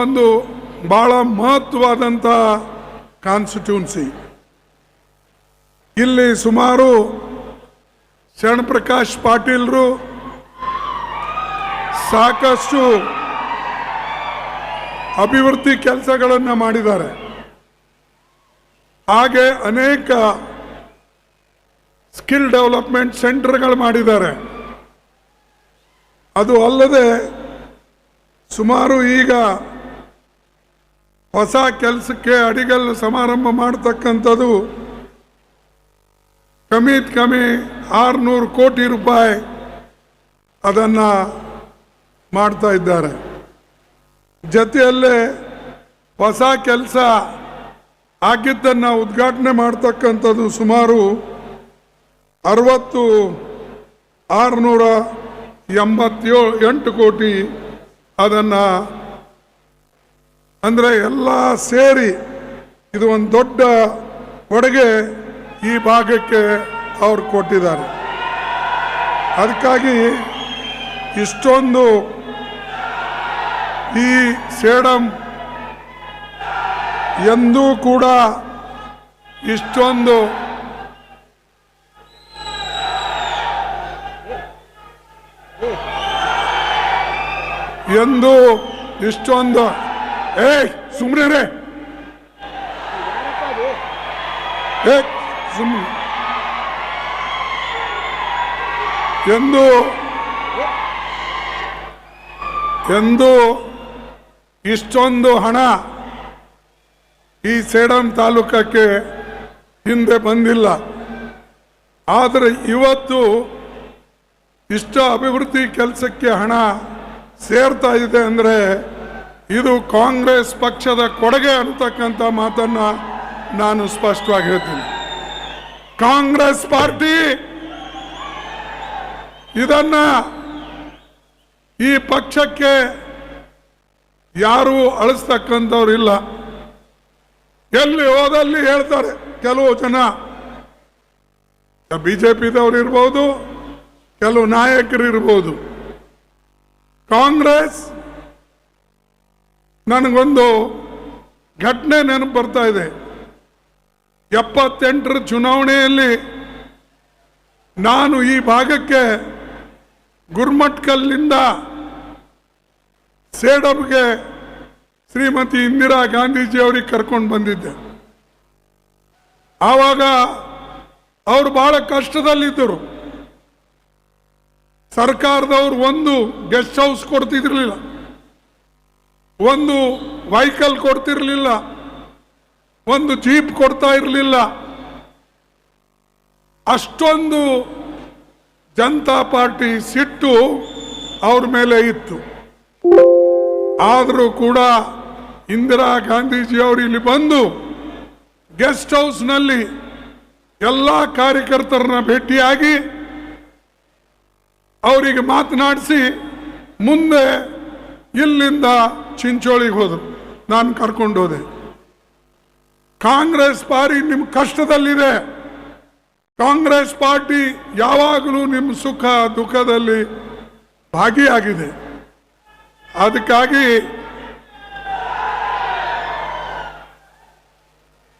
ಒಂದು ಬಹಳ ಮಹತ್ವವಾದಂಥ ಕಾನ್ಸ್ಟಿಟ್ಯೂನ್ಸಿ ಇಲ್ಲಿ ಸುಮಾರು ಶರಣಪ್ರಕಾಶ್ ಪಾಟೀಲ್ರು ಸಾಕಷ್ಟು ಅಭಿವೃದ್ಧಿ ಕೆಲಸಗಳನ್ನು ಮಾಡಿದ್ದಾರೆ. ಹಾಗೆ ಅನೇಕ ಸ್ಕಿಲ್ ಡೆವಲಪ್ಮೆಂಟ್ ಸೆಂಟರ್ಗಳು ಮಾಡಿದ್ದಾರೆ. ಅದು ಅಲ್ಲದೆ ಸುಮಾರು ಈಗ ಹೊಸ ಕೆಲಸಕ್ಕೆ ಅಡಿಗಲ್ಲು ಸಮಾರಂಭ ಮಾಡತಕ್ಕಂಥದ್ದು ಕಮೀತ್ ಕಮ್ಮಿ ಆರುನೂರು ಕೋಟಿ ರೂಪಾಯಿ ಅದನ್ನು ಮಾಡ್ತಾ ಇದ್ದಾರೆ. ಜೊತೆಯಲ್ಲೇ ಹೊಸ ಕೆಲಸ ಆಗಿದ್ದನ್ನು ಉದ್ಘಾಟನೆ ಮಾಡ್ತಕ್ಕಂಥದ್ದು ಸುಮಾರು ಅರವತ್ತು ಆರುನೂರ ಎಂಬತ್ತೇಳು ಎಂಟು ಕೋಟಿ ಅದನ್ನು ಅಂದರೆ ಎಲ್ಲ ಸೇರಿ ಇದು ಒಂದು ದೊಡ್ಡ ಕೊಡುಗೆ ಈ ಭಾಗಕ್ಕೆ ಅವರು ಕೊಟ್ಟಿದ್ದಾರೆ. ಅದಕ್ಕಾಗಿ ಇಷ್ಟೊಂದು ಈ ಸೇಡಂ ಎಂದೂ ಕೂಡ ಇಷ್ಟೊಂದು ಎಂದು ಇಷ್ಟೊಂದು ಏ ಸುಮ್ಮನೆ ರೇ ಏ ಸುಮ್ಮನೆ ಎಂದು ಎಂದು ಇಷ್ಟೊಂದು ಹಣ ಈ ಸೇಡಂ ತಾಲೂಕಕ್ಕೆ ಹಿಂದೆ ಬಂದಿಲ್ಲ. ಆದರೆ ಇವತ್ತು ಇಷ್ಟ ಅಭಿವೃದ್ಧಿ ಕೆಲಸಕ್ಕೆ ಹಣ ಸೇರ್ತಾ ಇದೆ ಅಂದರೆ ಇದು ಕಾಂಗ್ರೆಸ್ ಪಕ್ಷದ ಕೊಡುಗೆ ಅಂತಕ್ಕಂಥ ಮಾತನ್ನು ನಾನು ಸ್ಪಷ್ಟವಾಗಿ ಹೇಳ್ತೀನಿ ಕಾಂಗ್ರೆಸ್ ಪಾರ್ಟಿ ಇದನ್ನ ಈ ಪಕ್ಷಕ್ಕೆ ಯಾರೂ ಅಳಿಸ್ತಕ್ಕಂಥವ್ರು ಇಲ್ಲ. ಎಲ್ಲಿ ಹೋದಲ್ಲಿ ಹೇಳ್ತಾರೆ ಕೆಲವು ಜನ. ಬಿಜೆಪಿದವ್ರು ಇರ್ಬೋದು, ಕೆಲವು ನಾಯಕರು ಇರ್ಬೋದು. ಕಾಂಗ್ರೆಸ್ ನನಗೊಂದು ಘಟನೆ ನೆನಪು ಬರ್ತಾ ಇದೆ. ಎಪ್ಪತ್ತೆಂಟರ ಚುನಾವಣೆಯಲ್ಲಿ ನಾನು ಈ ಭಾಗಕ್ಕೆ ಗುರ್ಮಟ್ಕಲ್ಲಿಂದ ಸೇಡಬ್ಗೆ ಶ್ರೀಮತಿ ಇಂದಿರಾ ಗಾಂಧೀಜಿ ಅವರಿಗೆ ಕರ್ಕೊಂಡು ಬಂದಿದ್ದೆ. ಆವಾಗ ಅವರು ಬಹಳ ಕಷ್ಟದಲ್ಲಿದ್ದರು. ಸರ್ಕಾರದವ್ರು ಒಂದು ಗೆಸ್ಟ್ ಹೌಸ್ ಕೊಡ್ತಿದ್ರಲಿಲ್ಲ ಒಂದು ವೆಹಿಕಲ್ ಕೊಡ್ತಿರ್ಲಿಲ್ಲ, ಒಂದು ಜೀಪ್ ಕೊಡ್ತಾ ಇರಲಿಲ್ಲ. ಅಷ್ಟೊಂದು ಜನತಾ ಪಾರ್ಟಿ ಸಿಟ್ಟು ಅವ್ರ ಮೇಲೆ ಇತ್ತು. ಆದರೂ ಕೂಡ ಇಂದಿರಾ ಗಾಂಧೀಜಿ ಅವರು ಇಲ್ಲಿ ಬಂದು ಗೆಸ್ಟ್ ಹೌಸ್ನಲ್ಲಿ ಎಲ್ಲ ಕಾರ್ಯಕರ್ತರನ್ನ ಭೇಟಿಯಾಗಿ ಅವರಿಗೆ ಮಾತನಾಡಿಸಿ ಮುಂದೆ ಇಲ್ಲಿಂದ ಚಿಂಚೋಳಿಗೆ ಹೋದರು. ನಾನು ಕರ್ಕೊಂಡು ಹೋದೆ. ಕಾಂಗ್ರೆಸ್ ಪಾರ್ಟಿ ನಿಮ್ಮ ಕಷ್ಟದಲ್ಲಿದೆ. ಕಾಂಗ್ರೆಸ್ ಪಾರ್ಟಿ ಯಾವಾಗಲೂ ನಿಮ್ಮ ಸುಖ ದುಃಖದಲ್ಲಿ ಭಾಗಿಯಾಗಿದೆ. ಅದಕ್ಕಾಗಿ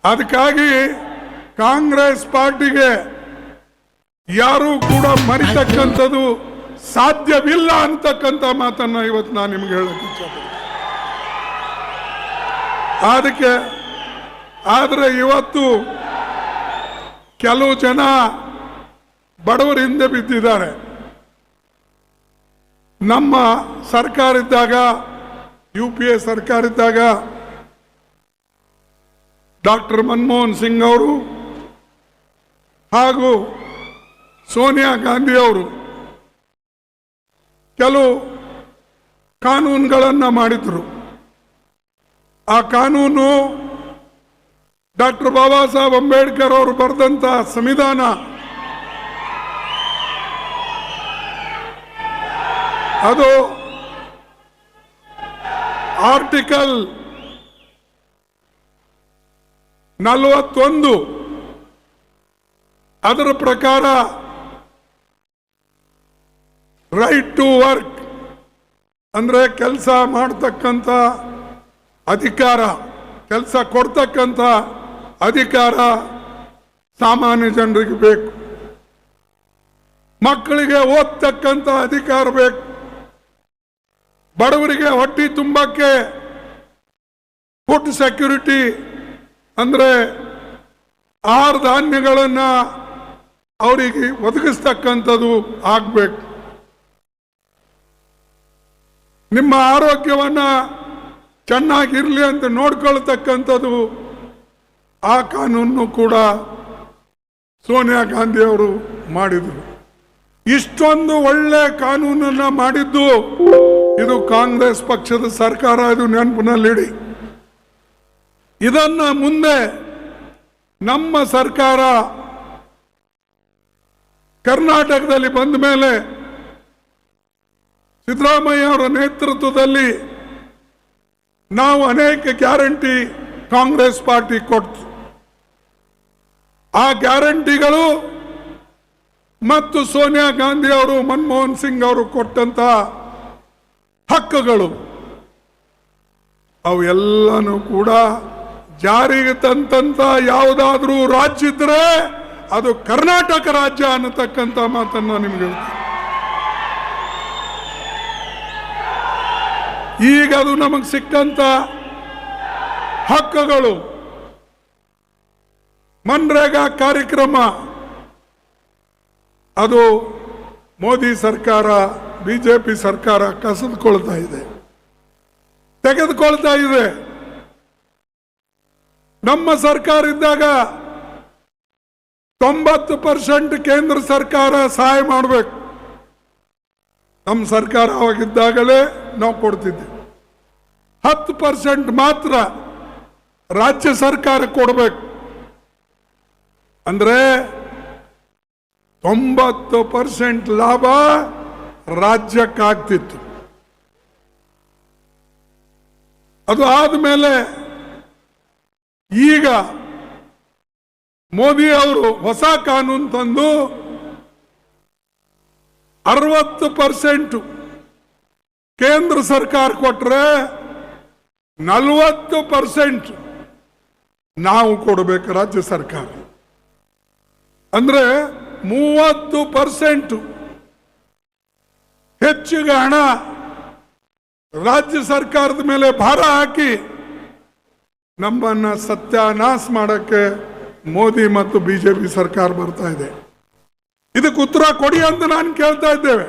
ಅದಕ್ಕಾಗಿ ಕಾಂಗ್ರೆಸ್ ಪಾರ್ಟಿಗೆ ಯಾರೂ ಕೂಡ ಮರಿತಕ್ಕಂಥದ್ದು ಸಾಧ್ಯವಿಲ್ಲ ಅಂತಕ್ಕಂಥ ಮಾತನ್ನ ಇವತ್ತು ನಾನು ನಿಮ್ಗೆ ಹೇಳಕ್ಕೆ ಅದಕ್ಕೆ, ಆದರೆ ಇವತ್ತು ಕೆಲವು ಜನ ಬಡವರ ಹಿಂದೆ ಬಿದ್ದಿದ್ದಾರೆ. ನಮ್ಮ ಸರ್ಕಾರ ಇದ್ದಾಗ ಯು ಪಿ ಎ ಸರ್ಕಾರ ಇದ್ದಾಗ ಡಾಕ್ಟರ್ ಮನಮೋಹನ್ ಸಿಂಗ್ ಅವರು ಹಾಗೂ ಸೋನಿಯಾ ಗಾಂಧಿ ಅವರು ಕೆಲವು ಕಾನೂನುಗಳನ್ನು ಮಾಡಿದರು. ಆ ಕಾನೂನು ಡಾಕ್ಟರ್ ಬಾಬಾ ಸಾಹೇಬ್ ಅಂಬೇಡ್ಕರ್ ಅವರು ಬರೆದಂತ ಸಂವಿಧಾನ. ಅದು ಆರ್ಟಿಕಲ್ ನಲವತ್ತೊಂದು. ಅದರ ಪ್ರಕಾರ ರೈಟ್ ಟು ವರ್ಕ್ ಅಂದರೆ ಕೆಲಸ ಮಾಡ್ತಕ್ಕಂಥ ಅಧಿಕಾರ, ಕೆಲಸ ಕೊಡ್ತಕ್ಕಂಥ ಅಧಿಕಾರ ಸಾಮಾನ್ಯ ಜನರಿಗೆ ಬೇಕು. ಮಕ್ಕಳಿಗೆ ಓದ್ತಕ್ಕಂಥ ಅಧಿಕಾರ ಬೇಕು. ಬಡವರಿಗೆ ಹೊಟ್ಟಿ ತುಂಬಕ್ಕೆ ಫುಡ್ ಸೆಕ್ಯೂರಿಟಿ ಅಂದರೆ ಆಹಾರ ಧಾನ್ಯಗಳನ್ನು ಅವರಿಗೆ ಒದಗಿಸ್ತಕ್ಕಂಥದ್ದು ಆಗ್ಬೇಕು. ನಿಮ್ಮ ಆರೋಗ್ಯವನ್ನು ಚೆನ್ನಾಗಿರಲಿ ಅಂತ ನೋಡ್ಕೊಳ್ತಕ್ಕಂಥದ್ದು ಆ ಕಾನೂನು ಕೂಡ ಸೋನಿಯಾ ಗಾಂಧಿಯವರು ಮಾಡಿದರು. ಇಷ್ಟೊಂದು ಒಳ್ಳೆ ಕಾನೂನನ್ನು ಮಾಡಿದ್ದು ಇದು ಕಾಂಗ್ರೆಸ್ ಪಕ್ಷದ ಸರ್ಕಾರ, ಇದು ನೆನಪಿನಲ್ಲಿಡಿ. ಇದನ್ನು ಮುಂದೆ ನಮ್ಮ ಸರ್ಕಾರ ಕರ್ನಾಟಕದಲ್ಲಿ ಬಂದ ಮೇಲೆ ಸಿದ್ದರಾಮಯ್ಯ ಅವರ ನೇತೃತ್ವದಲ್ಲಿ ನಾವು ಅನೇಕ ಗ್ಯಾರಂಟಿ ಕಾಂಗ್ರೆಸ್ ಪಾರ್ಟಿ ಕೊಡ್ತು. ಆ ಗ್ಯಾರಂಟಿಗಳು ಮತ್ತು ಸೋನಿಯಾ ಗಾಂಧಿ ಅವರು, ಮನಮೋಹನ್ ಸಿಂಗ್ ಅವರು ಕೊಟ್ಟಂತ ಹಕ್ಕುಗಳು ಅವು ಎಲ್ಲನೂ ಕೂಡ ಜಾರಿಗೆ ತಂತಂತ ಯಾವುದಾದ್ರೂ ರಾಜ್ಯ ಇದ್ರೆ ಅದು ಕರ್ನಾಟಕ ರಾಜ್ಯ ಅನ್ನತಕ್ಕಂಥ ಮಾತನ್ನ ನಿಮ್ಗೆ ಹೇಳ್ತೀನಿ. ಈಗ ಅದು ನಮಗೆ ಸಿಕ್ಕಂತ ಹಕ್ಕುಗಳು. ಮನ್ರೇಗಾ ಕಾರ್ಯಕ್ರಮ. ಅದು ಮೋದಿ ಸರ್ಕಾರ, ಬಿಜೆಪಿ ಸರ್ಕಾರ ಕಸಿದುಕೊಳ್ತಾ ಇದೆ. ತೆಗೆದುಕೊಳ್ತಾ ಇದೆ. ನಮ್ಮ ಸರ್ಕಾರ ಇದ್ದಾಗ ತೊಂಬತ್ತು ಪರ್ಸೆಂಟ್ ಕೇಂದ್ರ ಸರ್ಕಾರ ಸಹಾಯ ಮಾಡಬೇಕು. ನಮ್ಮ ಸರ್ಕಾರ ಅವಾಗಿದ್ದಾಗಲೇ ನಾವು ಕೊಡ್ತಿದ್ದೆ ಹತ್ತು ಪರ್ಸೆಂಟ್ ಮಾತ್ರ ರಾಜ್ಯ ಸರ್ಕಾರ ಕೊಡಬೇಕು. ಅಂದ್ರೆ ತೊಂಬತ್ತು ಪರ್ಸೆಂಟ್ ಲಾಭ ರಾಜ್ಯಕ್ಕಾಗ್ತಿತ್ತು. ಅದು ಆದಮೇಲೆ ಈಗ ಮೋದಿ ಅವರು ಹೊಸ ಕಾನೂನು ತಂದು ಅರವತ್ತು ಪರ್ಸೆಂಟ್ ಕೇಂದ್ರ ಸರ್ಕಾರ ಕೊಟ್ರೆ ನಲವತ್ತು ಪರ್ಸೆಂಟ್ ನಾವು ಕೊಡಬೇಕು ರಾಜ್ಯ ಸರ್ಕಾರ. ಅಂದ್ರೆ ಮೂವತ್ತು ಪರ್ಸೆಂಟ್ ಹೆಚ್ಚಿಗೆ ಹಣ ರಾಜ್ಯ ಸರ್ಕಾರದ ಮೇಲೆ ಭಾರ ಹಾಕಿ ನಮ್ಮನ್ನ ಸತ್ಯಾನಾಶ ಮಾಡಕ್ಕೆ ಮೋದಿ ಮತ್ತು ಬಿಜೆಪಿ ಸರ್ಕಾರ ಬರ್ತಾ ಇದೆ. ಇದಕ್ಕೆ ಉತ್ತರ ಕೊಡಿ ಅಂತ ನಾನು ಕೇಳ್ತಾ ಇದ್ದೇವೆ.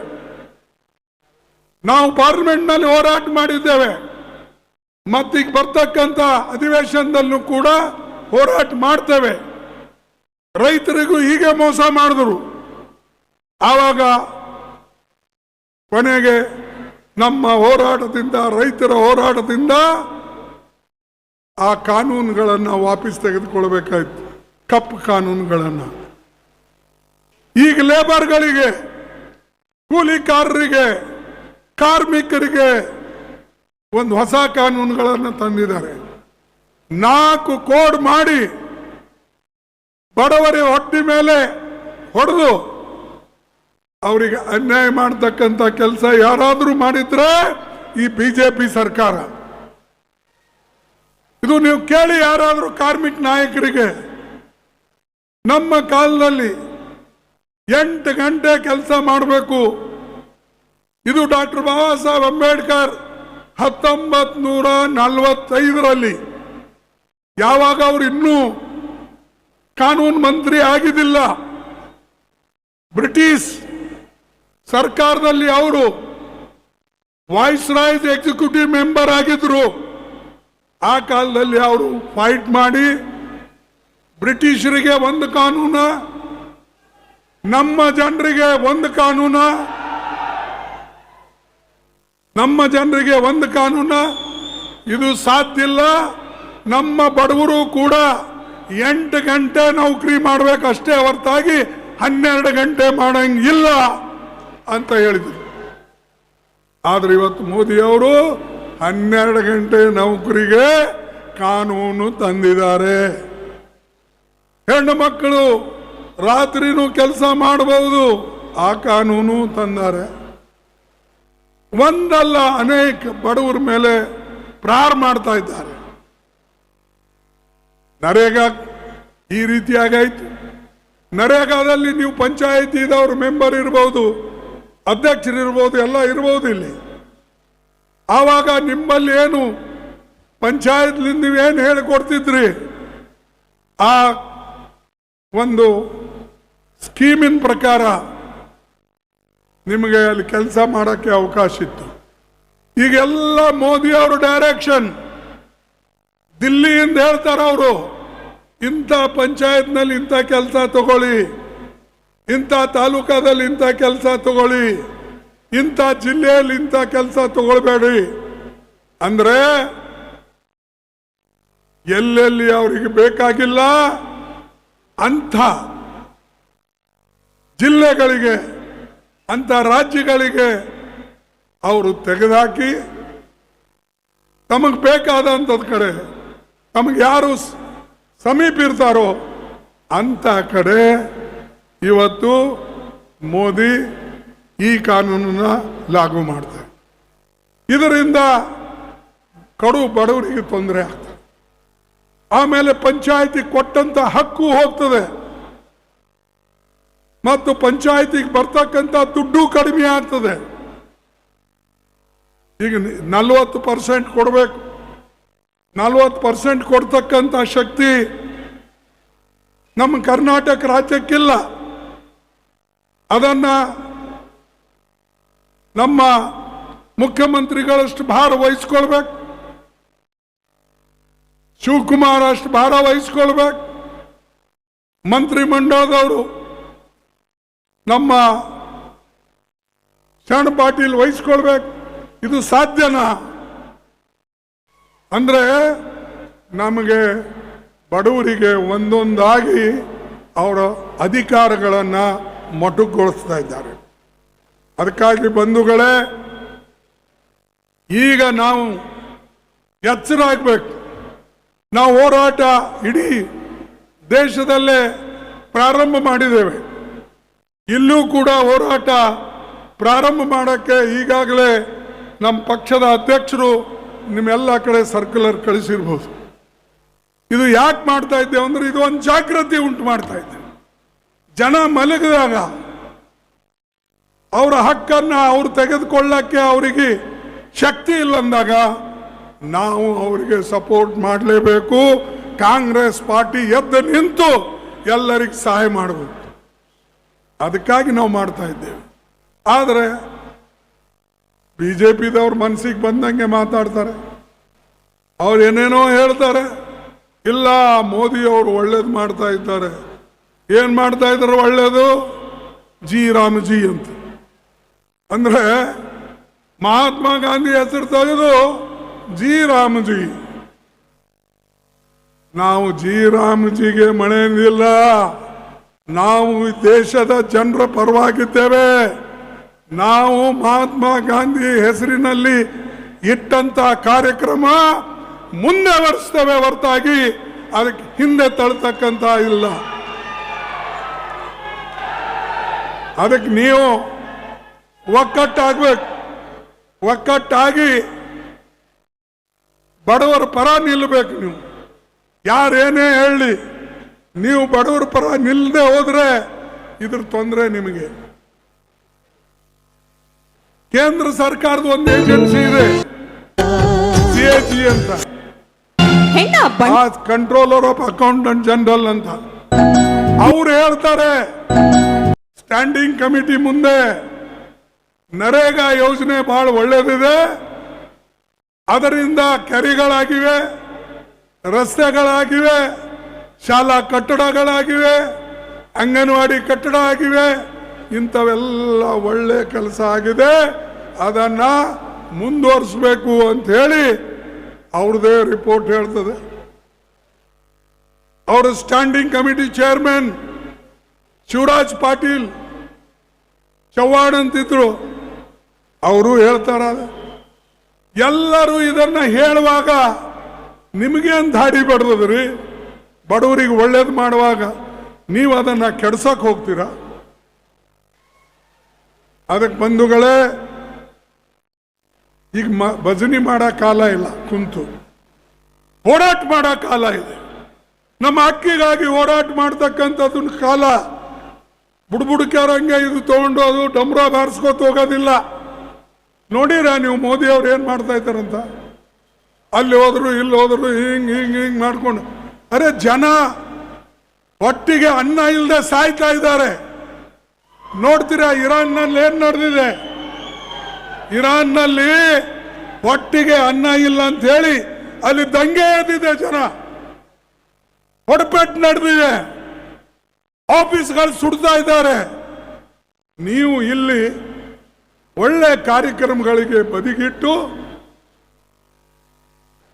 ನಾವು ಪಾರ್ಲಿಮೆಂಟ್ನಲ್ಲಿ ಹೋರಾಟ ಮಾಡಿದ್ದೇವೆ. ಮತ್ತೀಗ ಬರ್ತಕ್ಕಂಥ ಅಧಿವೇಶನದಲ್ಲೂ ಕೂಡ ಹೋರಾಟ ಮಾಡ್ತೇವೆ. ರೈತರಿಗೂ ಹೀಗೆ ಮೋಸ ಮಾಡಿದ್ರು. ಆವಾಗ ಕೊನೆಗೆ ನಮ್ಮ ಹೋರಾಟದಿಂದ, ರೈತರ ಹೋರಾಟದಿಂದ ಆ ಕಾನೂನುಗಳನ್ನು ವಾಪಸ್ ತೆಗೆದುಕೊಳ್ಬೇಕಾಯ್ತು, ಕಪ್ಪು ಕಾನೂನುಗಳನ್ನು. ಈಗ ಲೇಬರ್ಗಳಿಗೆ ಕೂಲಿಕಾರರಿಗೆ, ಕಾರ್ಮಿಕರಿಗೆ ಒಂದು ಹೊಸ ಕಾನೂನುಗಳನ್ನು ತಂದಿದ್ದಾರೆ. ನಾಲ್ಕು ಕೋಡ್ ಮಾಡಿ ಬಡವರ ಹೊಟ್ಟಿ ಮೇಲೆ ಹೊಡೆದು ಅವರಿಗೆ ಅನ್ಯಾಯ ಮಾಡತಕ್ಕಂಥ ಕೆಲಸ ಯಾರಾದರೂ ಮಾಡಿದ್ರೆ ಈ ಬಿಜೆಪಿ ಸರ್ಕಾರ. ಇದು ನೀವು ಕೇಳಿ ಯಾರಾದರೂ ಕಾರ್ಮಿಕ ನಾಯಕರಿಗೆ. ನಮ್ಮ ಕಾಲದಲ್ಲಿ ಎಂಟು ಗಂಟೆ ಕೆಲಸ ಮಾಡಬೇಕು. ಇದು ಡಾಕ್ಟರ್ ಬಾಬಾ ಸಾಹೇಬ್ ಅಂಬೇಡ್ಕರ್ ಹತ್ತೊಂಬತ್ ನೂರ ನಲವತ್ತೈದರಲ್ಲಿ ಯಾವಾಗ ಅವರು ಇನ್ನೂ ಕಾನೂನು ಮಂತ್ರಿ ಆಗಿದ್ದಿಲ್ಲ, ಬ್ರಿಟಿಷ್ ಸರ್ಕಾರದಲ್ಲಿ ಅವರು ವಾಯ್ಸ್ ರಾಯ್ಸ್ ಎಕ್ಸಿಕ್ಯೂಟಿವ್ ಮೆಂಬರ್ ಆಗಿದ್ರು. ಆ ಕಾಲದಲ್ಲಿ ಅವರು ಫೈಟ್ ಮಾಡಿ ಬ್ರಿಟಿಷರಿಗೆ ಒಂದು ಕಾನೂನು, ನಮ್ಮ ಜನರಿಗೆ ಒಂದು ಕಾನೂನು ನಮ್ಮ ಜನರಿಗೆ ಒಂದು ಕಾನೂನು, ಇದು ಸಾಧ್ಯ ಇಲ್ಲ. ನಮ್ಮ ಬಡವರು ಕೂಡ ಎಂಟು ಗಂಟೆ ನೌಕರಿ ಮಾಡಬೇಕಷ್ಟೇ ಹೊರತಾಗಿ ಹನ್ನೆರಡು ಗಂಟೆ ಮಾಡಂಗಿಲ್ಲ ಅಂತ ಹೇಳಿದರು. ಆದ್ರೆ ಇವತ್ತು ಮೋದಿ ಅವರು ಹನ್ನೆರಡು ಗಂಟೆ ನೌಕರಿಗೆ ಕಾನೂನು ತಂದಿದ್ದಾರೆ. ಹೆಣ್ಣು ಮಕ್ಕಳು ರಾತ್ರಿನೂ ಕೆಲಸ ಮಾಡಬಹುದು, ಆ ಕಾನೂನು ತಂದಾರೆ. ಒಂದಲ್ಲ ಅನೇಕ ಬಡವರ ಮೇಲೆ ಪ್ರಾರ್ ಮಾಡ್ತಾ ಇದ್ದಾರೆ. ನರೇಗಾ ಈ ರೀತಿಯಾಗಾಯ್ತು ನರೇಗಾದಲ್ಲಿ ನೀವು ಪಂಚಾಯತಿದವ್ರ ಮೆಂಬರ್ ಇರ್ಬೋದು, ಅಧ್ಯಕ್ಷರಿರ್ಬೋದು, ಎಲ್ಲ ಇರ್ಬೋದು ಇಲ್ಲಿ. ಆವಾಗ ನಿಮ್ಮಲ್ಲಿ ಏನು ಪಂಚಾಯತ್ಲಿಂದ ನೀವೇನು ಹೇಳಿಕೊಡ್ತಿದ್ರಿ? ಆ ಒಂದು ಸ್ಕೀಮಿನ ಪ್ರಕಾರ ನಿಮಗೆ ಅಲ್ಲಿ ಕೆಲಸ ಮಾಡೋಕ್ಕೆ ಅವಕಾಶ ಇತ್ತು. ಈಗೆಲ್ಲ ಮೋದಿ ಅವರು ಡೈರೆಕ್ಷನ್ ದಿಲ್ಲಿಯಿಂದ ಹೇಳ್ತಾರೆ ಅವರು, ಇಂಥ ಪಂಚಾಯತ್ನಲ್ಲಿ ಇಂಥ ಕೆಲಸ ತಗೊಳ್ಳಿ, ಇಂಥ ತಾಲೂಕಾದಲ್ಲಿ ಇಂಥ ಕೆಲಸ ತಗೊಳ್ಳಿ, ಇಂಥ ಜಿಲ್ಲೆಯಲ್ಲಿ ಇಂಥ ಕೆಲಸ ತಗೊಳ್ಬೇಡಿ. ಅಂದ್ರೆ ಎಲ್ಲೆಲ್ಲಿ ಅವರಿಗೆ ಬೇಕಾಗಿಲ್ಲ ಅಂಥ ಜಿಲ್ಲೆಗಳಿಗೆ ಅಂತ ರಾಜ್ಯಗಳಿಗೆ ಅವರು ತೆಗೆದುಹಾಕಿ ತಮಗೆ ಬೇಕಾದಂಥದ್ ಕಡೆ ತಮಗೆ ಯಾರು ಸಮೀಪ ಇರ್ತಾರೋ ಅಂತ ಕಡೆ ಇವತ್ತು ಮೋದಿ ಈ ಕಾನೂನನ್ನ ಲಾಗು ಮಾಡ್ತಾರೆ. ಇದರಿಂದ ಕಡು ಬಡವರಿಗೆ ತೊಂದರೆ ಆಗ್ತದೆ. ಆಮೇಲೆ ಪಂಚಾಯಿತಿ ಕೊಟ್ಟಂತ ಹಕ್ಕು ಹೋಗ್ತದೆ. ಮತ್ತು ಪಂಚಾಯತಿಗೆ ಬರ್ತಕ್ಕಂಥ ದುಡ್ಡು ಕಡಿಮೆ ಆಗ್ತದೆ. ಈಗ ನಲ್ವತ್ತು ಪರ್ಸೆಂಟ್ ಕೊಡಬೇಕು. ನಲ್ವತ್ತು ಪರ್ಸೆಂಟ್ ಕೊಡ್ತಕ್ಕಂಥ ಶಕ್ತಿ ನಮ್ಮ ಕರ್ನಾಟಕ ರಾಜ್ಯಕ್ಕಿಲ್ಲ. ಅದನ್ನ ನಮ್ಮ ಮುಖ್ಯಮಂತ್ರಿಗಳಷ್ಟು ಭಾರ ವಹಿಸ್ಕೊಳ್ಬೇಕು. ಶಿವಕುಮಾರ್ ಅಷ್ಟು ಭಾರ ವಹಿಸ್ಕೊಳ್ಬೇಕು. ಮಂತ್ರಿಮಂಡಲದವರು ನಮ್ಮ ಶರಣ ಪಾಟೀಲ್ ವಹಿಸ್ಕೊಳ್ಬೇಕು. ಇದು ಸಾಧ್ಯನಾ? ಅಂದರೆ ನಮಗೆ ಬಡವರಿಗೆ ಒಂದೊಂದಾಗಿ ಅವರ ಅಧಿಕಾರಗಳನ್ನು ಮೊಟಕುಗೊಳಿಸ್ತಾ ಇದ್ದಾರೆ. ಅದಕ್ಕಾಗಿ ಬಂಧುಗಳೇ, ಈಗ ನಾವು ಎಚ್ಚರಾಗಬೇಕು ನಾವು ಹೋರಾಟ ಇಡೀ ದೇಶದಲ್ಲೇ ಪ್ರಾರಂಭ ಮಾಡಿದ್ದೇವೆ. ಇಲ್ಲೂ ಕೂಡ ಹೋರಾಟ ಪ್ರಾರಂಭ ಮಾಡೋಕ್ಕೆ ಈಗಾಗಲೇ ನಮ್ಮ ಪಕ್ಷದ ಅಧ್ಯಕ್ಷರು ನಿಮ್ಮೆಲ್ಲ ಕಡೆ ಸರ್ಕ್ಯುಲರ್ ಕಳಿಸಿರ್ಬೋದು. ಇದು ಯಾಕೆ ಮಾಡ್ತಾ ಇದ್ದೇವೆ ಅಂದ್ರೆ ಇದು ಒಂದು ಜಾಗೃತಿ ಉಂಟು ಮಾಡ್ತಾ ಇದ್ದೇವೆ ಜನ ಮಲಗಿದಾಗ ಅವರ ಹಕ್ಕನ್ನು ಅವ್ರು ತೆಗೆದುಕೊಳ್ಳಕ್ಕೆ ಅವರಿಗೆ ಶಕ್ತಿ ಇಲ್ಲ ಅಂದಾಗ ನಾವು ಅವರಿಗೆ ಸಪೋರ್ಟ್ ಮಾಡಲೇಬೇಕು. ಕಾಂಗ್ರೆಸ್ ಪಾರ್ಟಿ ಎದ್ದು ನಿಂತು ಎಲ್ಲರಿಗೆ ಸಹಾಯ ಮಾಡಬೇಕು. ಅದಕ್ಕಾಗಿ ನಾವು ಮಾಡ್ತಾ ಇದ್ದೇವೆ. ಆದರೆ ಬಿ ಜೆ ಪಿದವ್ರ ಮನಸ್ಸಿಗೆ ಬಂದಂಗೆ ಮಾತಾಡ್ತಾರೆ. ಅವ್ರು ಏನೇನೋ ಹೇಳ್ತಾರೆ. ಇಲ್ಲ ಮೋದಿ ಅವರು ಒಳ್ಳೇದು ಮಾಡ್ತಾ ಇದ್ದಾರೆ. ಏನು ಮಾಡ್ತಾ ಇದ್ದಾರೆ ಒಳ್ಳೇದು? ಜಿ ರಾಮಜಿ ಅಂತ. ಅಂದ್ರೆ ಮಹಾತ್ಮ ಗಾಂಧಿ ಹೆಸರು ತೆಗೆದು ಜಿ ರಾಮಜಿ ನಾವು ಜಿ ರಾಮಜಿಗೆ ಮಣೆಯಿಂದಿಲ್ಲ. ನಾವು ದೇಶದ ಜನರ ಪರವಾಗಿದ್ದೇವೆ. ನಾವು ಮಹಾತ್ಮ ಗಾಂಧಿ ಹೆಸರಿನಲ್ಲಿ ಇಟ್ಟಂತ ಕಾರ್ಯಕ್ರಮ ಮುಂದೆ ವರ್ಷಿಸ್ತೇವೆ ಹೊರತಾಗಿ, ಅದಕ್ಕೆ ಹಿಂದೆ ತಳ್ತಕ್ಕಂತ ಇಲ್ಲ. ಅದಕ್ಕೆ ನೀವು ಒಕ್ಕಟ್ಟಾಗ್ಬೇಕು ಒಕ್ಕಟ್ಟಾಗಿ ಬಡವರ ಪರ ನಿಲ್ಲಬೇಕು ನೀವು. ಯಾರೇನೇ ಹೇಳಿ ನೀವು ಬಡವರ ಪರ ನಿಲ್ಲದೆ ಹೋದ್ರೆ ಇದ್ರ ತೊಂದರೆ ನಿಮಗೆ. ಕೇಂದ್ರ ಸರ್ಕಾರದ ಒಂದು ಏಜೆನ್ಸಿ ಇದೆ. ಸಿಎಜಿ ಅಂತ. ಕಂಟ್ರೋಲರ್ ಆಫ್ ಅಕೌಂಟೆಂಟ್ ಜನರಲ್ ಅಂತ. ಅವ್ರು ಹೇಳ್ತಾರೆ ಸ್ಟ್ಯಾಂಡಿಂಗ್ ಕಮಿಟಿ ಮುಂದೆ ನರೇಗಾ ಯೋಜನೆ ಬಹಳ ಒಳ್ಳೇದಿದೆ. ಅದರಿಂದ ಕೆರೆಗಳಾಗಿವೆ ರಸ್ತೆಗಳಾಗಿವೆ ಶಾಲಾ ಕಟ್ಟಡಗಳಾಗಿವೆ, ಅಂಗನವಾಡಿ ಕಟ್ಟಡ ಆಗಿವೆ, ಇಂಥವೆಲ್ಲ ಒಳ್ಳೆ ಕೆಲಸ ಆಗಿದೆ. ಅದನ್ನ ಮುಂದುವರಿಸಬೇಕು ಅಂತ ಹೇಳಿ ಅವ್ರದೇ ರಿಪೋರ್ಟ್ ಹೇಳ್ತದೆ. ಅವರ standing committee chairman Shivraj Patil Chavan ಅಂತಿದ್ರು. ಅವರು ಹೇಳ್ತಾರ, ಎಲ್ಲರೂ ಇದನ್ನು ಹೇಳುವಾಗ ನಿಮಗೇನು ದಾಡಿ ಬಡ್ದದ್ರಿ? ಬಡವರಿಗೆ ಒಳ್ಳೇದು ಮಾಡುವಾಗ ನೀವು ಅದನ್ನ ಕೆಡ್ಸಕ್ ಹೋಗ್ತೀರಾ? ಅದಕ್ಕೆ ಬಂಧುಗಳೇ, ಈಗ ಮ, ಭಜನೆ ಮಾಡೋ ಕಾಲ ಇಲ್ಲ, ಕುಂತು. ಓಡಾಟ ಮಾಡೋ ಕಾಲ ಇದೆ. ನಮ್ಮ ಅಕ್ಕಿಗಾಗಿ ಓಡಾಟ ಮಾಡ್ತಕ್ಕಂಥದ್ದನ್ನ ಕಾಲ. ಬುಡ್ಬುಡ್ಕ್ಯಾರಂಗೆ ಇದು ತಗೊಂಡು ಅದು ಡಮ್ರ ಬಾರಿಸ್ಕೊತ ಹೋಗೋದಿಲ್ಲ. ನೋಡಿರ ನೀವು ಮೋದಿ ಅವ್ರು ಏನು ಮಾಡ್ತಾ ಇದ್ದಾರಂತ? ಅಲ್ಲಿ ಹೋದ್ರು, ಇಲ್ಲಿ ಹೋದ್ರು, ಹಿಂಗೆ ಹಿಂಗೆ ಹಿಂಗೆ ಮಾಡ್ಕೊಂಡು ಅರೆ ಜನ ಒಟ್ಟಿಗೆ ಅನ್ನ ಇಲ್ಲದೆ ಸಾಯ್ತಾ ಇದ್ದಾರೆ. ನೋಡ್ತೀರಾ, ಇರಾನ್ನಲ್ಲಿ ಏನ್ ನಡೆದಿದೆ? ಇರಾನ್ನಲ್ಲಿ ಒಟ್ಟಿಗೆ ಅನ್ನ ಇಲ್ಲ ಅಂತ ಹೇಳಿ ಅಲ್ಲಿ ದಂಗೆ ಎದ್ದಿದೆ ಜನ. ಹೊಡಪೆಟ್ಟು ನಡೆದಿದೆ. ಆಫೀಸ್ಗಳು ಸುಡ್ತಾ ಇದ್ದಾರೆ. ನೀವು ಇಲ್ಲಿ ಒಳ್ಳೆ ಕಾರ್ಯಕ್ರಮಗಳಿಗೆ ಬದಿಗಿಟ್ಟು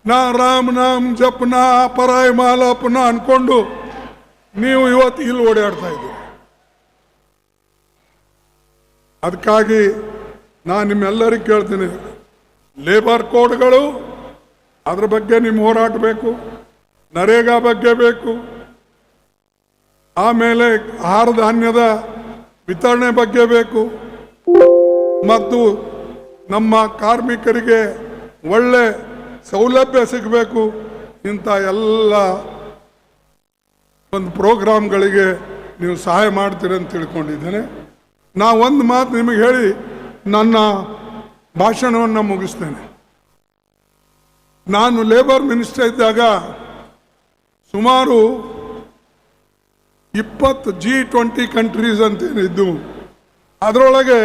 ನಾ ರಾಮ್ ನಾಮ್ ಜಪ್ನ ಪರಾಯ್ ಮಾಲಪ್ನ ಅನ್ಕೊಂಡು ನೀವು ಇವತ್ತು ಇಲ್ಲಿ ಓಡಾಡ್ತಾ ಇದ್ದೀರಿ. ಅದಕ್ಕಾಗಿ ನಾನು ನಿಮ್ಮೆಲ್ಲರಿಗೂ ಕೇಳ್ತೀನಿ ಲೇಬರ್ ಕೋಡ್ಗಳು ಅದ್ರ ಬಗ್ಗೆ ನಿಮ್ಮ ಹೋರಾಟ ಬೇಕು ನರೇಗಾ ಬಗ್ಗೆ ಬೇಕು, ಆಮೇಲೆ ಆಹಾರ ಧಾನ್ಯದ ವಿತರಣೆ ಬಗ್ಗೆ ಬೇಕು, ಮತ್ತು ನಮ್ಮ ಕಾರ್ಮಿಕರಿಗೆ ಒಳ್ಳೆ ಸೌಲಭ್ಯ ಸಿಗಬೇಕು ಇಂಥ ಎಲ್ಲ ಒಂದು ಪ್ರೋಗ್ರಾಮ್ಗಳಿಗೆ ನೀವು ಸಹಾಯ ಮಾಡ್ತೀರಿ ಅಂತ ತಿಳ್ಕೊಂಡಿದ್ದೇನೆ. ನಾ ಒಂದು ಮಾತು ನಿಮಗೆ ಹೇಳಿ ನನ್ನ ಭಾಷಣವನ್ನು ಮುಗಿಸ್ತೇನೆ. ನಾನು ಲೇಬರ್ ಮಿನಿಸ್ಟರ್ ಇದ್ದಾಗ ಸುಮಾರು ಇಪ್ಪತ್ತು ಜಿ ಟ್ವೆಂಟಿ ಕಂಟ್ರೀಸ್ ಅಂತೇನಿದ್ದು ಅದರೊಳಗೆ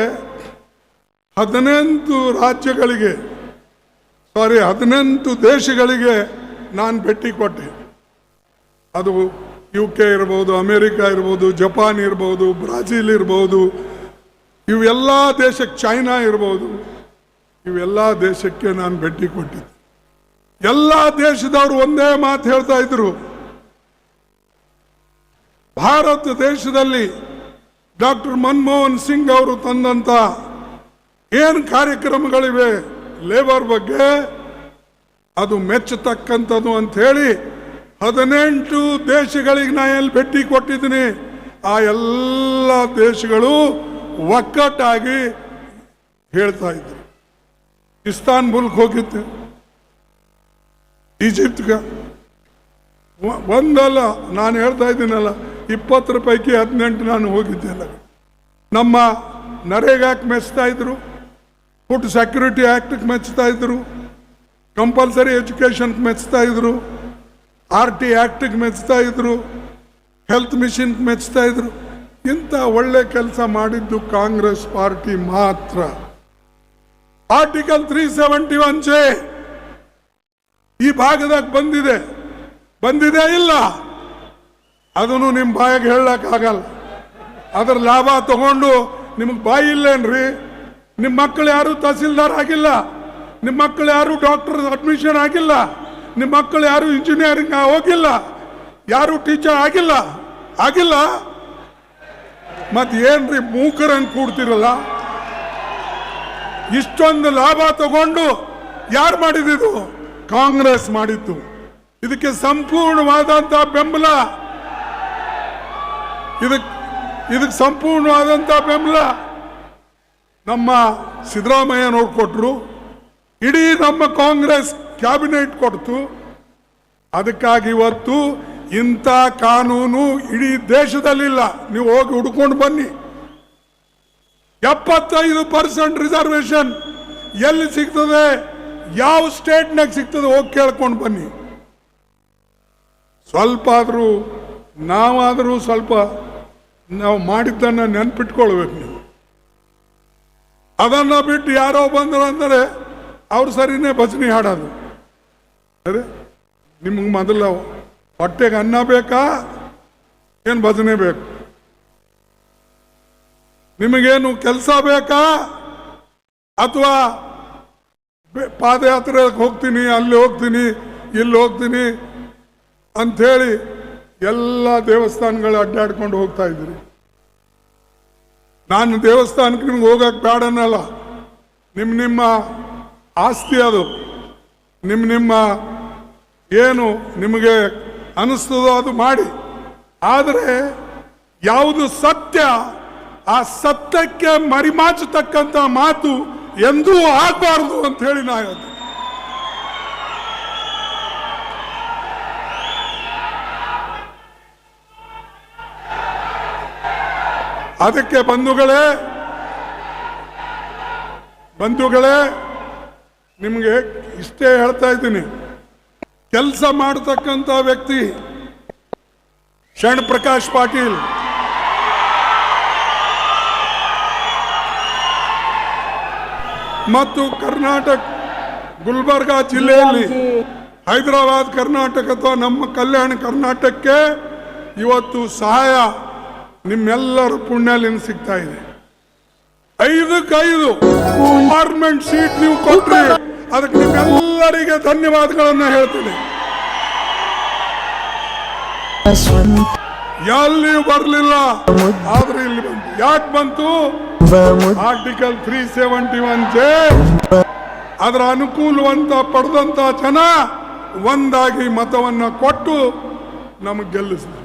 ಹದಿನೆಂಟು ರಾಜ್ಯಗಳಿಗೆ ಸಾರಿ, ಹದಿನೆಂಟು ದೇಶಗಳಿಗೆ ನಾನು ಭೇಟಿ ಕೊಟ್ಟೆ. ಅದು ಯು ಕೆ ಇರ್ಬೋದು, ಅಮೇರಿಕಾ ಇರ್ಬೋದು, ಜಪಾನ್ ಇರ್ಬೋದು, ಬ್ರಾಜಿಲ್ ಇರ್ಬೋದು, ಇವೆಲ್ಲ ದೇಶಕ್ಕೆ ಚೈನಾ ಇರ್ಬೋದು, ಇವೆಲ್ಲ ದೇಶಕ್ಕೆ ನಾನು ಭೇಟಿ ಕೊಟ್ಟಿದ್ದೆ. ಎಲ್ಲ ದೇಶದವರು ಒಂದೇ ಮಾತು ಹೇಳ್ತಾ ಇದ್ರು. ಭಾರತ ದೇಶದಲ್ಲಿ ಡಾಕ್ಟರ್ ಮನಮೋಹನ್ ಸಿಂಗ್ ಅವರು ತಂದಂತ ಏನು ಕಾರ್ಯಕ್ರಮಗಳಿವೆ? ಲೇಬರ್ ಬಗ್ಗೆ ಅದು ಮೆಚ್ಚತಕ್ಕಂಥದ್ದು ಅಂತ ಹೇಳಿ ಹದಿನೆಂಟು ದೇಶಗಳಿಗೆ ನಾ ಎಲ್ಲಿ ಭೇಟಿ ಕೊಟ್ಟಿದ್ದೀನಿ. ಆ ಎಲ್ಲ ದೇಶಗಳು ಒಕ್ಕಟ್ಟಾಗಿ ಹೇಳ್ತಾ ಇದ್ರು. ಇಸ್ತಾನ್ಬುಲ್ಗೆ ಹೋಗಿದ್ದೆ. ಈಜಿಪ್ಟ್ಗೆ. ಒ- ಒಂದಲ್ಲ, ನಾನು ಹೇಳ್ತಾ ಇದ್ದೀನಲ್ಲ ಇಪ್ಪತ್ತರ ಪೈಕಿ ಹದಿನೆಂಟು ನಾನು ಹೋಗಿದ್ದೆ ಅಲ್ಲ. ನಮ್ಮ ನರೇಗಾಕ್ ಮೆಚ್ತಾ ಇದ್ರು. ಫುಡ್ ಸೆಕ್ಯೂರಿಟಿ ಆ್ಯಕ್ಟ್ಗೆ ಮೆಚ್ಚುತ್ತಾ ಇದ್ರು. ಕಂಪಲ್ಸರಿ ಎಜುಕೇಷನ್ಗೆ ಮೆಚ್ಚುತ್ತಾ ಇದ್ದರು ಆರ್ ಟಿ ಆ್ಯಕ್ಟಿಗೆ ಮೆಚ್ಚುತ್ತಾ ಇದ್ದರು ಹೆಲ್ತ್ ಮಿಷಿನ್ಗೆ ಮೆಚ್ಚುತ್ತಾ ಇದ್ದರು ಇಂಥ ಒಳ್ಳೆ ಕೆಲಸ ಮಾಡಿದ್ದು ಕಾಂಗ್ರೆಸ್ ಪಾರ್ಟಿ ಮಾತ್ರ. Article three seventy one J. ಈ ಭಾಗದಾಗ ಬಂದಿದೆ. ಬಂದಿದೆ ಇಲ್ಲ. ಅದನ್ನು ನಿಮ್ಮ ಬಾಯಿಗೆ ಹೇಳಕ್ಕಾಗಲ್ಲ. ಅದರ ಲಾಭ ತಗೊಂಡು ನಿಮಗೆ ಬಾಯಿ ಇಲ್ಲೇನ್ರಿ? ನಿಮ್ಮ ಮಕ್ಕಳು ಯಾರು ತಹಸೀಲ್ದಾರ್ ಆಗಿಲ್ಲ. ನಿಮ್ಮ ಮಕ್ಕಳು ಯಾರು ಡಾಕ್ಟರ್ ಅಡ್ಮಿಷನ್ ಆಗಿಲ್ಲ. ನಿಮ್ಮ ಮಕ್ಕಳು ಯಾರು ಇಂಜಿನಿಯರಿಂಗ್ ಹೋಗಿಲ್ಲ. ಯಾರು ಟೀಚರ್ ಆಗಿಲ್ಲ. ಆಗಿಲ್ಲ. ಮತ್ತೆ ಏನ್ರಿ ಮೂಕರಂಗ್ ಕೂಡ್ತಿರಲ್ಲ? ಇಷ್ಟೊಂದು ಲಾಭ ತಗೊಂಡು ಯಾರು ಮಾಡಿದಿದು? ಕಾಂಗ್ರೆಸ್ ಮಾಡಿತ್ತು. ಇದಕ್ಕೆ ಸಂಪೂರ್ಣವಾದಂತ ಬೆಂಬಲ. ಇದಕ್ ಇದಕ್ಕೆ ಸಂಪೂರ್ಣವಾದಂತ ಬೆಂಬಲ. ನಮ್ಮ ಸಿದ್ದರಾಮಯ್ಯನವ್ರು ಕೊಟ್ಟರು ಇಡೀ ನಮ್ಮ ಕಾಂಗ್ರೆಸ್ ಕ್ಯಾಬಿನೆಟ್ ಕೊಡ್ತು. ಅದಕ್ಕಾಗಿ ಇವತ್ತು ಇಂಥ ಕಾನೂನು ಇಡೀ ದೇಶದಲ್ಲಿಲ್ಲ. ನೀವು ಹೋಗಿ ಹುಡ್ಕೊಂಡು ಬನ್ನಿ. ಎಪ್ಪತ್ತೈದು ಪರ್ಸೆಂಟ್ ರಿಸರ್ವೇಶನ್ ಎಲ್ಲಿ ಸಿಗ್ತದೆ? ಯಾವ ಸ್ಟೇಟ್ನಾಗ ಸಿಗ್ತದೆ ಹೋಗಿ ಕೇಳ್ಕೊಂಡು ಬನ್ನಿ. ಸ್ವಲ್ಪ ಆದರೂ ನಾವಾದರೂ ಸ್ವಲ್ಪ ನಾವು ಮಾಡಿದ್ದನ್ನು ನೆನ್ಪಿಟ್ಕೊಳ್ಬೇಕು ನೀವು. ಅದನ್ನ ಬಿಟ್ಟು ಯಾರೋ ಬಂದರು ಅಂದರೆ ಅವ್ರು ಸರಿನೇ ಭಜನೆ ಹಾಡೋದು. ಅದೇ ನಿಮ್ಗೆ ಮೊದಲು ಹೊಟ್ಟೆಗೆ ಅನ್ನ ಬೇಕಾ? ಏನು ಭಜನೆ ಬೇಕು? ನಿಮಗೇನು ಕೆಲಸ ಬೇಕಾ? ಅಥವಾ ಪಾದಯಾತ್ರೆಗೆ ಹೋಗ್ತೀನಿ, ಅಲ್ಲಿ ಹೋಗ್ತೀನಿ, ಇಲ್ಲಿ ಹೋಗ್ತೀನಿ ಅಂಥೇಳಿ ಎಲ್ಲ ದೇವಸ್ಥಾನಗಳು ಅಡ್ಡಾಡ್ಕೊಂಡು ಹೋಗ್ತಾ ಇದ್ದೀರಿ. ನಾನು ದೇವಸ್ಥಾನಕ್ಕೆ ನಿಮ್ಗೆ ಹೋಗಕ್ಕೆ ಬೇಡ ಅನ್ನಲ್ಲ ನಿಮ್ಮ ನಿಮ್ಮ ಆಸ್ತಿ ಅದು. ನಿಮ್ಮ ನಿಮ್ಮ ಏನು ನಿಮಗೆ ಅನಿಸ್ತದೋ ಅದು ಮಾಡಿ. ಆದರೆ ಯಾವುದು ಸತ್ಯ, ಆ ಸತ್ಯಕ್ಕೆ ಮರಿಮಾಚತಕ್ಕಂಥ ಮಾತು ಎಂದೂ ಆಗಬಾರ್ದು ಅಂತ ಹೇಳಿ ನಾ ಹೇಳ್ತೀನಿ. ಅದಕ್ಕೆ ಬಂಧುಗಳೇ ಬಂಧುಗಳೇ ನಿಮಗೆ ಇಷ್ಟೇ ಹೇಳ್ತಾ ಇದ್ದೀನಿ. ಕೆಲಸ ಮಾಡತಕ್ಕಂಥ ವ್ಯಕ್ತಿ ಶರಣ್ ಪ್ರಕಾಶ್ ಪಾಟೀಲ್. ಮತ್ತು ಕರ್ನಾಟಕ ಗುಲ್ಬರ್ಗಾ ಜಿಲ್ಲೆಯಲ್ಲಿ ಹೈದರಾಬಾದ್ ಕರ್ನಾಟಕ ಅಥವಾ ನಮ್ಮ ಕಲ್ಯಾಣ ಕರ್ನಾಟಕಕ್ಕೆ ಇವತ್ತು ಸಹಾಯ ನಿಮ್ಮೆಲ್ಲರ ಪುಣ್ಯಲಿಂದ ಸಿಗ್ತಾ ಇದೆ. ಐದಕ್ಕೈದು ಗವರ್ಮೆಂಟ್ ಸೀಟ್ ನೀವು ಕೊಟ್ರಿ. ಅದಕ್ಕೆ ನಿಮ್ಮೆಲ್ಲರಿಗೆ ಧನ್ಯವಾದಗಳನ್ನ ಹೇಳ್ತೀನಿ. ಎಲ್ಲಿ ಬರಲಿಲ್ಲ, ಆದ್ರೆ ಇಲ್ಲಿ ಬಂತು ಯಾಕೆ ಬಂತು? Article three seventy one J ಅದರ ಅನುಕೂಲವಂತ ಪಡೆದಂತ ಜನ ಒಂದಾಗಿ ಮತವನ್ನ ಕೊಟ್ಟು ನಮಗೆ ಗೆಲ್ಲಿಸಿದ್ರು.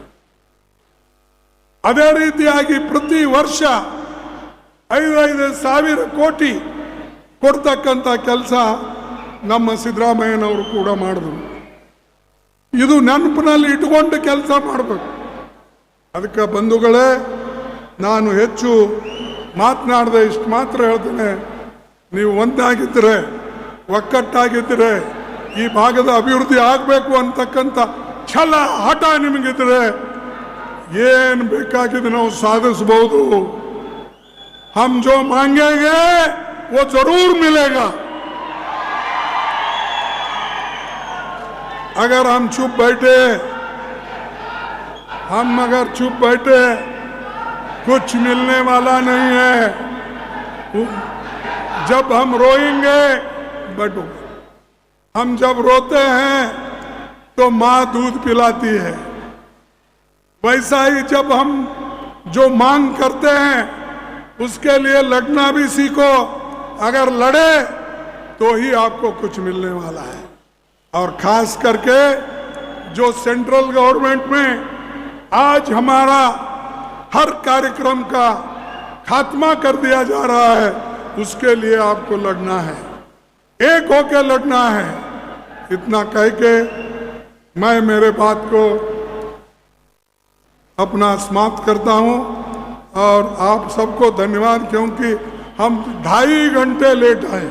ಅದೇ ರೀತಿಯಾಗಿ ಪ್ರತಿ ವರ್ಷ ಐದೈದು ಸಾವಿರ ಕೋಟಿ ಕೊಡ್ತಕ್ಕಂಥ ಕೆಲಸ ನಮ್ಮ ಸಿದ್ದರಾಮಯ್ಯನವರು ಕೂಡ ಮಾಡಿದ್ರು. ಇದು ನೆನಪಿನಲ್ಲಿ ಇಟ್ಕೊಂಡು ಕೆಲಸ ಮಾಡಬೇಕು. ಅದಕ್ಕೆ ಬಂಧುಗಳೇ, ನಾನು ಹೆಚ್ಚು ಮಾತನಾಡದೆ ಇಷ್ಟು ಮಾತ್ರ ಹೇಳ್ತೇನೆ. ನೀವು ಒಂದಾಗಿದ್ದರೆ, ಒಕ್ಕಟ್ಟಾಗಿದ್ದರೆ, ಈ ಭಾಗದ ಅಭಿವೃದ್ಧಿ ಆಗಬೇಕು ಅಂತಕ್ಕಂಥ ಛಲ ಹಠ ನಿಮಗಿದ್ರೆ ಏನು ಬೇಕಾಗಿದೆ ನಾವು ಸಾಧಿಸಬಹುದು हम जो मांगेंगे वो जरूर मिलेगा अगर हम चुप बैठे हम अगर चुप बैठे कुछ मिलने वाला नहीं है जब हम रोएंगे बटो हम जब रोते हैं तो माँ दूध पिलाती है वैसा ही जब हम जो मांग करते हैं, उसके लिए लड़ना भी सीखो। अगर लड़े तो ही आपको कुछ मिलने वाला है। और खास करके जो सेंट्रल गवर्नमेंट में आज हमारा हर कार्यक्रम का खात्मा कर दिया जा रहा है, उसके लिए आपको लड़ना है। एक होके लड़ना है। इतना कह के मैं मेरे बात को अपना समाप्त करता हूँ और आप सबको धन्यवाद क्योंकि हम ढाई घंटे लेट आए।